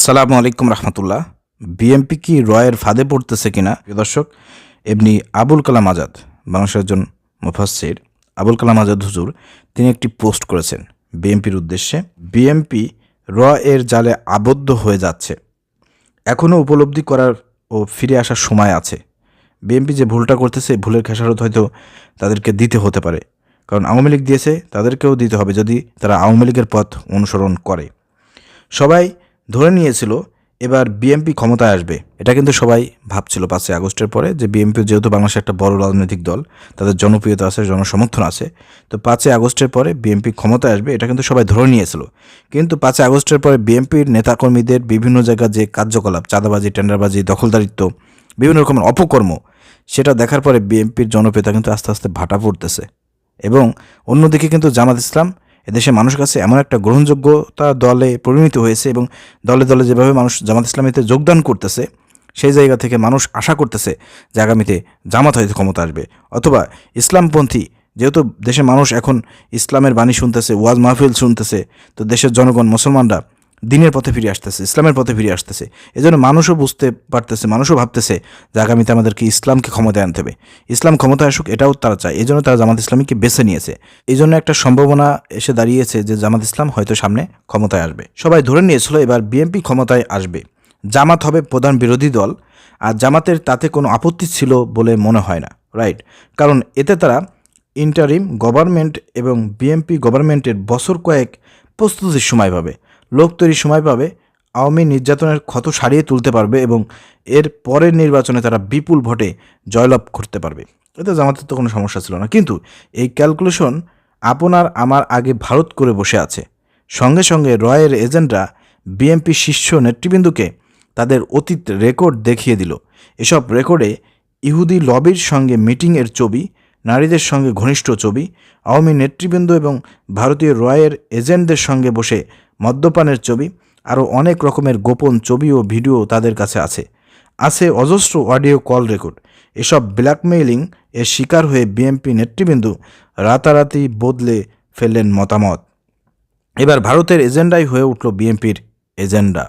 আসসালামু আলাইকুম রহমতুল্লাহ। বিএমপি কি রয়ের ফাঁদে পড়তেছে কিনা? দর্শক, এমনি আবুল কালাম আজাদ, বাংলাদেশের একজন মুফাসির আবুল কালাম আজাদ হুজুর, তিনি একটি পোস্ট করেছেন বিএমপির উদ্দেশ্যে। বিএমপি র এর জালে আবদ্ধ হয়ে যাচ্ছে। এখনও উপলব্ধি করার ও ফিরে আসার সময় আছে। বিএনপি যে ভুলটা করতেছে, ভুলের খেসারত হয়তো তাদেরকে দিতে হতে পারে। কারণ আওয়ামী লীগ দিয়েছে, তাদেরকেও দিতে হবে যদি তারা আওয়ামী লীগের পথ অনুসরণ করে। সবাই ধরে নিয়েছিল, এবার বিএমপি ক্ষমতায় আসবে। এটা কিন্তু সবাই ভাবছিল পাঁচই আগস্টের পরে যে বিএমপি যেহেতু বাংলাদেশের একটা বড় রাজনৈতিক দল, তাদের জনপ্রিয়তা আছে, জনসমর্থন আছে, তো পাঁচই আগস্টের পরে বিএমপি ক্ষমতায় আসবে, এটা কিন্তু সবাই ধরে নিয়েছিল। কিন্তু পাঁচই আগস্টের পরে বিএমপির নেতাকর্মীদের বিভিন্ন জায়গায় যে কার্যকলাপ, চাঁদাবাজি, টেন্ডারবাজি, দখলদারিত্ব, বিভিন্ন রকমের অপকর্ম, সেটা দেখার পরে বিএনপির জনপ্রিয়তা কিন্তু আস্তে আস্তে ভাটা পড়তেছে। এবং অন্যদিকে কিন্তু জামাত ইসলাম এদেশে মানুষ কাছে এমন একটা গ্রহণযোগ্যতা দলে পরিণত হয়েছে এবং দলে দলে যেভাবে মানুষ জামাত ইসলামীতে যোগদান করতেছে, সেই জায়গা থেকে মানুষ আশা করতেছে যে আগামীতে জামাত হয়তো ক্ষমতা আসবে। অথবা ইসলামপন্থী, যেহেতু দেশের মানুষ এখন ইসলামের বাণী শুনতেছে, ওয়াজ মাহফিল শুনতেছে, তো দেশের জনগণ, মুসলমানরা দিনের পথে ফিরে আসতেছে, ইসলামের পথে ফিরে আসতেছে। এজন্য মানুষও বুঝতে পারতেছে, মানুষও ভাবতেছে যে আগামীতে আমাদেরকে ইসলামকে ক্ষমতায় আনতে হবে। ইসলাম ক্ষমতায় আসুক, এটাও তারা চায়। এই জন্য তারা জামাত ইসলামীকে বেছে নিয়েছে। এই জন্য একটা সম্ভাবনা এসে দাঁড়িয়েছে যে জামাত ইসলাম হয়তো সামনে ক্ষমতায় আসবে। সবাই ধরে নিয়েছিল, এবার বিএনপি ক্ষমতায় আসবে। জামাত হবে প্রধান বিরোধী দল, আর জামাতের তাতে কোনো আপত্তি ছিল বলে মনে হয় না, রাইট? কারণ এতে তারা ইন্টারিম গভর্নমেন্ট এবং বিএমপি গভর্নমেন্টের বছর কয়েক প্রস্তুতির সময় পাবে। লোক তৈরি সময় পাবে, আওয়ামী নির্যাতনের ক্ষত সারিয়ে তুলতে পারবে এবং এর পরের নির্বাচনে তারা বিপুল ভোটে জয়লাভ করতে পারবে। এতে জামাতের তো কোনো সমস্যা ছিল না। কিন্তু এই ক্যালকুলেশন আপনার আমার আগে ভারত করে বসে আছে। সঙ্গে সঙ্গে রয়ের এজেন্টরা বিএমপি শীর্ষ নেতৃবৃন্দকে তাদের অতীত রেকর্ড দেখিয়ে দিল। এসব রেকর্ডে ইহুদি লবির সঙ্গে মিটিংয়ের ছবি, নারীদের সঙ্গে ঘনিষ্ঠ ছবি, আওয়ামী নেতৃবৃন্দ এবং ভারতীয় রয়ের এজেন্টদের সঙ্গে বসে মদ্যপানের ছবি, আরও অনেক রকমের গোপন ছবি ও ভিডিও তাদের কাছে আছে। আছে অজস্র অডিও কল রেকর্ড। এসব ব্ল্যাকমেইলিং এর শিকার হয়ে বিএমপি নেতৃবৃন্দ রাতারাতি বদলে ফেললেন মতামত। এবার ভারতের এজেন্ডাই হয়ে উঠল বিএনপির এজেন্ডা।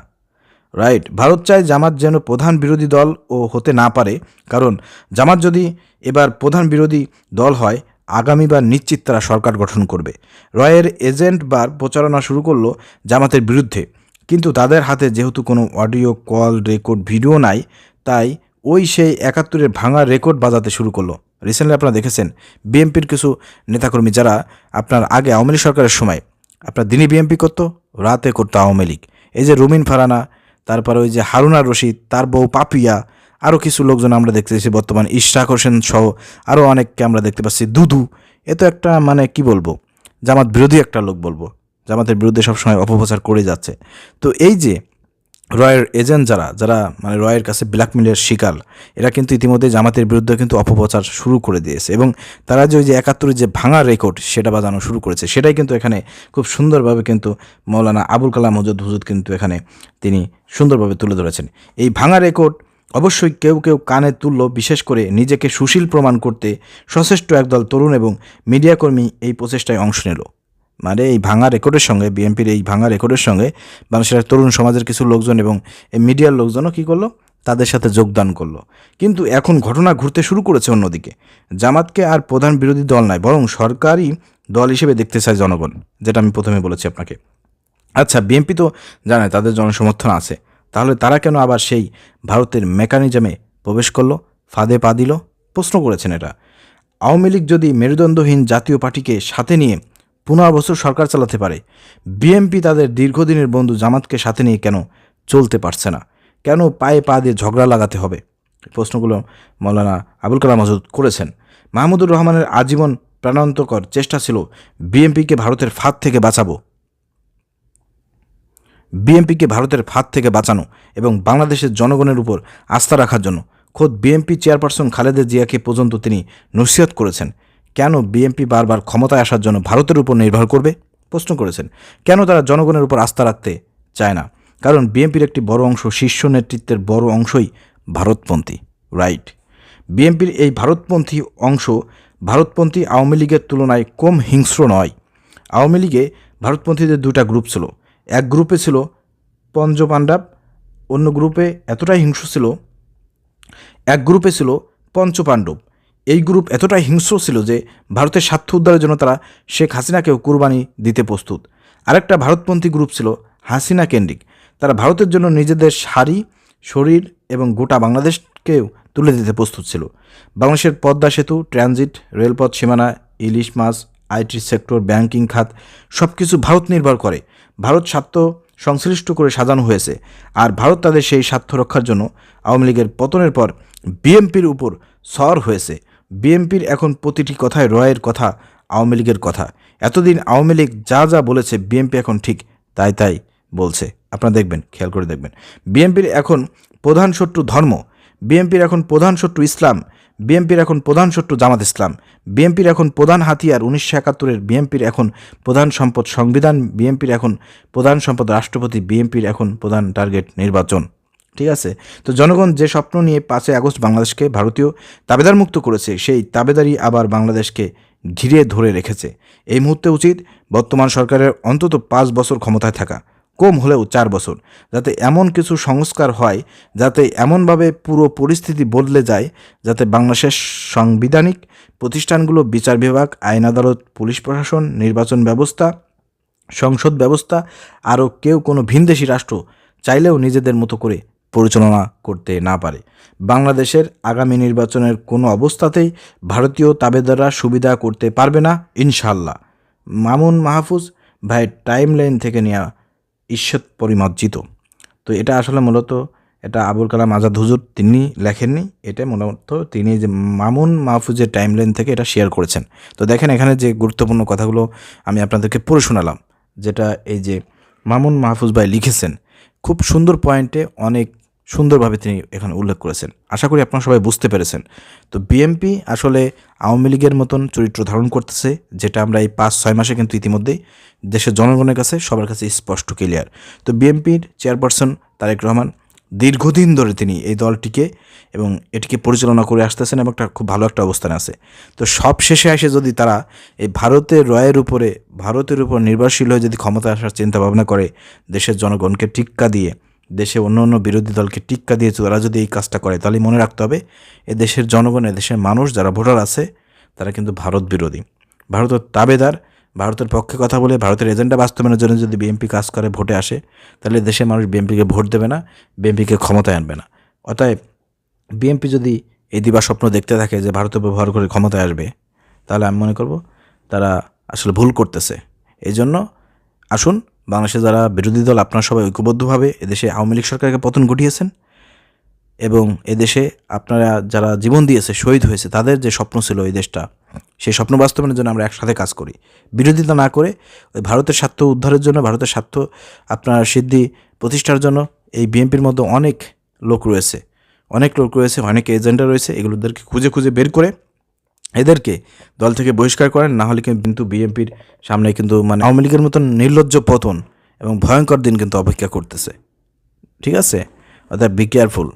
রাইট, ভারত চায় জামাত যেন প্রধান বিরোধী দল ও হতে না পারে, কারণ জামাত যদি এবার প্রধান বিরোধী দল হয় আগামীবার নিশ্চিত তারা সরকার গঠন করবে। রয়ের এজেন্ট বার প্রচারণা শুরু করল জামাতের বিরুদ্ধে। কিন্তু তাদের হাতে যেহেতু কোনো অডিও কল, রেকর্ড, ভিডিও নাই, তাই ওই সেই একাত্তরের ভাঙা রেকর্ড বাজাতে শুরু করল। রিসেন্টলি আপনারা দেখেছেন, বিএনপির কিছু নেতাকর্মী যারা আপনার আগে আওয়ামী লীগ সরকারের সময় আপনার দিনই বিএনপি করতো, রাতে করতো আওয়ামী লীগ। এই যে রুমিন ফারানা, তারপরে ওই যে হারুনার রশিদ, তার বউ পাপিয়া আরও কিছু লোকজন আমরা দেখতে পাচ্ছি বর্তমান ইশরাক হোসেন সহ আরও অনেককে আমরা দেখতে পাচ্ছি। দুদু, এ তো একটা মানে কি বলব? জামাত বিরোধী একটা লোক বলব। জামাতের বিরুদ্ধে সবসময় অপপ্রচার করে যাচ্ছে। তো এই যে রয়ের এজেন্ট যারা যারা মানে রয়ের কাছে ব্ল্যাকমেলের শিকার, এরা কিন্তু ইতিমধ্যে জামাতের বিরুদ্ধে কিন্তু অপপ্রচার শুরু করে দিয়েছে এবং তারা যে ওই যে একাত্তরের যে ভাঙা রেকর্ড সেটা বাজানো শুরু করেছে, সেটাই কিন্তু এখানে খুব সুন্দরভাবে কিন্তু মৌলানা আবুল কালাম হজরত হুজুদ কিন্তু এখানে তিনি সুন্দরভাবে তুলে ধরেছেন। এই ভাঙা রেকর্ড অবশ্যই কেউ কেউ কানে তুলল বিশেষ করে নিজেকে সুশীল প্রমাণ করতে সচেষ্ট একদল তরুণ এবং মিডিয়াকর্মী এই প্রচেষ্টায় অংশ নিল। মানে এই ভাঙা রেকর্ডের সঙ্গে, বিএনপির এই ভাঙা রেকর্ডের সঙ্গে মানুষের তরুণ সমাজের কিছু লোকজন এবং এই মিডিয়ার লোকজনও কী করল? তাদের সাথে যোগদান করল। কিন্তু এখন ঘটনা ঘুরতে শুরু করেছে অন্যদিকে। জামাতকে আর প্রধান বিরোধী দল নয় বরং সরকারি দল হিসেবে দেখতে চায় জনগণ, যেটা আমি প্রথমে বলেছি আপনাকে। আচ্ছা বিএনপি তো জানে, তাদের জনসমর্থন আছে। তাহলে তারা কেন আবার সেই ভারতের মেকানিজমে প্রবেশ করল, ফাঁদে পা দিল? প্রশ্ন করেছেন এটা আওয়ামী লীগ যদি মেরুদণ্ডহীন জাতীয় পার্টিকে সাথে নিয়ে পনেরো সরকার চালাতে পারে, বিএনপি তাদের দীর্ঘদিনের বন্ধু জামাতকে সাথে নিয়ে কেন চলতে পারছে না? কেন পায়ে পা দিয়ে ঝগড়া লাগাতে হবে? প্রশ্নগুলো মৌলানা আবুল কালাম আজাদ করেছেন। মাহমুদুর রহমানের আজীবন প্রাণান্তকর চেষ্টা ছিল, বিএনপিকে ভারতের ফাঁদ থেকে বাঁচাবো। বিএনপিকে ভারতের ফাঁদ থেকে বাঁচানো এবং বাংলাদেশের জনগণের উপর আস্থা রাখার জন্য খোদ বিএনপি চেয়ারপারসন খালেদা জিয়াকে পর্যন্ত তিনি নসিহত করেছেন। কেন বিএনপি বারবার ক্ষমতায় আসার জন্য ভারতের উপর নির্ভর করবে? প্রশ্ন করেছেন। কেন তারা জনগণের উপর আস্থা রাখতে চায় না? কারণ বিএনপির একটি বড় অংশ শীর্ষ নেতৃত্বের বড় অংশই ভারতপন্থী, রাইট? বিএনপির এই ভারতপন্থী অংশ ভারতপন্থী আওয়ামী লীগের তুলনায় কম হিংস্র নয়। আওয়ামী লীগে ভারতপন্থীদের দুটা গ্রুপ ছিল। এক গ্রুপে ছিল পঞ্জপাণ্ডব অন্য গ্রুপে এতটাই হিংস্র ছিল, এক গ্রুপে ছিল পঞ্চপাণ্ডব এই গ্রুপ এতটাই হিংস্র ছিল যে ভারতের স্বার্থ উদ্ধারের জন্য তারা শেখ হাসিনাকেও কুরবানি দিতে প্রস্তুত। আরেকটা ভারতপন্থী গ্রুপ ছিল হাসিনা কেন্দ্রিক। তারা ভারতের জন্য নিজেদের শাড়ি, শরীর এবং গোটা বাংলাদেশকেও তুলে দিতে প্রস্তুত ছিল। বাংলাদেশের পদ্মা সেতু, ট্রানজিট, রেলপথ, সীমানা, ইলিশ মাছ আইটি সেক্টর, ব্যাংকিং খাত সব কিছু ভারত নির্ভর করে। ভারত স্বার্থ সংশ্লিষ্ট করে সাজানো হয়েছে। আর ভারত তাদের সেই স্বার্থ রক্ষার জন্য আওয়ামী লীগের পতনের পর বিএমপির উপর সর হয়েছে। বিএমপির এখন প্রতিটি কথায় রয়ের কথা, আওয়ামী লীগের কথা। এতদিন আওয়ামী লীগ যা যা বলেছে বিএমপি এখন ঠিক তাই তাই বলছে। আপনারা দেখবেন, খেয়াল করে দেখবেন। বিএমপির এখন প্রধান শত্রু ধর্ম। বিএমপির এখন প্রধান শত্রু ইসলাম। বিএমপির এখন প্রধান শত্রু জামাত ইসলাম। বিএনপির এখন প্রধান হাতিয়ার উনিশশো একাত্তরের বিএনপির এখন প্রধান সম্পদ সংবিধান। বিএনপির এখন প্রধান সম্পদ রাষ্ট্রপতি। বিএনপির এখন প্রধান টার্গেট নির্বাচন। ঠিক আছে? তো জনগণ যে স্বপ্ন নিয়ে পাঁচই আগস্ট বাংলাদেশকে ভারতীয় তাবেদার মুক্ত করেছে, সেই তাবেদারি আবার বাংলাদেশকে ঘিরে ধরে রেখেছে। এই মুহূর্তে উচিত বর্তমান সরকারের অন্তত পাঁচ বছর ক্ষমতায় থাকা। কম হলেও চার বছর, যাতে এমন কিছু সংস্কার হয়, যাতে এমনভাবে পুরো পরিস্থিতি বদলে যায়, যাতে বাংলাদেশের সাংবিধানিক প্রতিষ্ঠানগুলো, বিচার বিভাগ, আইন আদালত, পুলিশ প্রশাসন, নির্বাচন ব্যবস্থা, সংসদ ব্যবস্থা, আরও কেউ কোনো ভিনদেশি রাষ্ট্র চাইলেও নিজেদের মতো করে পরিচালনা করতে না পারে। বাংলাদেশের আগামী নির্বাচনের কোনো অবস্থাতেই ভারতীয় তাবেদাররা সুবিধা করতে পারবে না ইনশাল্লাহ মামুন মাহফুজ, ভাই টাইম লাইন থেকে নেওয়া ঈশ্বর পরিমার্জিত। তো এটা আসলে মূলত এটা আবুল কালাম আজাদ হুজুর তিনি লেখেননি, এটা মূলত তিনি যে মামুন মাহফুজের টাইম টাইমলাইন থেকে এটা শেয়ার করেছেন। তো দেখেন এখানে যে গুরুত্বপূর্ণ কথাগুলো আমি আপনাদেরকে পড়ে শোনালাম, যেটা এই যে মামুন মাহফুজ ভাই লিখেছেন, খুব সুন্দর পয়েন্টে অনেক সুন্দরভাবে তিনি এখানে উল্লেখ করেছেন। আশা করি আপনারা সবাই বুঝতে পেরেছেন। তো বিএমপি আসলে আওয়ামী লীগের মতন চরিত্র ধারণ করতেছে, যেটা আমরা এই পাঁচ, ছয় মাসে কিন্তু ইতিমধ্যেই দেশের জনগণের কাছে সবার কাছে স্পষ্ট, ক্লিয়ার। তো বিএনপির চেয়ারপারসন তারেক রহমান দীর্ঘদিন ধরে তিনি এই দলটিকে এবং এটিকে পরিচালনা করে আসতেছেন এবং একটা খুব ভালো একটা অবস্থানে আছে। তো সব শেষে এসে যদি তারা এই ভারতের রয়ের উপরে, ভারতের উপর নির্ভরশীল হয়ে যদি ক্ষমতা আসার চিন্তা ভাবনা করে, দেশের জনগণকে টিক্কা দিয়ে দেশে অন্য অন্য বিরোধী দলকে টিক্কা দিয়ে তারা যদি এই কাজটা করে, তাহলে মনে রাখতে হবে এ দেশের জনগণ দেশের মানুষ যারা ভোটার আছে, তারা কিন্তু ভারত বিরোধী। ভারতের তাবেদার, ভারতের পক্ষে কথা বলে ভারতের এজেন্ডা বাস্তবায়নের জন্য যদি বিএনপি কাজ করে, ভোটে আসে, তাহলে দেশের মানুষ বিএনপিকে ভোট দেবে না, বিএনপিকে ক্ষমতায় আনবে না। অতএব বিএনপি যদি এই দিবা স্বপ্ন দেখতে থাকে যে ভারত ব্যবহার করে ক্ষমতায় আসবে, তাহলে আমি মনে করব তারা আসলে ভুল করতেছে। এই জন্য আসুন বাংলাদেশে যারা বিরোধী দল, আপনারা সবাই ঐক্যবদ্ধভাবে এদেশে আওয়ামী লীগ সরকারকে পতন ঘটিয়েছেন এবং এদেশে আপনারা যারা জীবন দিয়েছে, শহীদ হয়েছে, তাদের যে স্বপ্ন ছিল এই দেশটা, সেই স্বপ্ন বাস্তবায়নের জন্য আমরা একসাথে কাজ করি। বিরোধিতা না করে ওই ভারতের স্বার্থ উদ্ধারের জন্য, ভারতের স্বার্থ আপনার সিদ্ধি প্রতিষ্ঠার জন্য এই বিএনপির মধ্যে অনেক লোক রয়েছে। অনেক লোক রয়েছে, অনেক এজেন্ডা রয়েছে, এগুলোদেরকে খুঁজে খুঁজে বের করে এদেরকে দল থেকে বহিষ্কার করেন, না হলে কিন্তু বিএনপির সামনে কিন্তু মানে আওয়ামী লীগের মতন নির্লজ্জ পতন এবং ভয়ঙ্কর দিন কিন্তু অপেক্ষা করতেছে। ঠিক আছে? অর্থাৎ বি কেয়ারফুল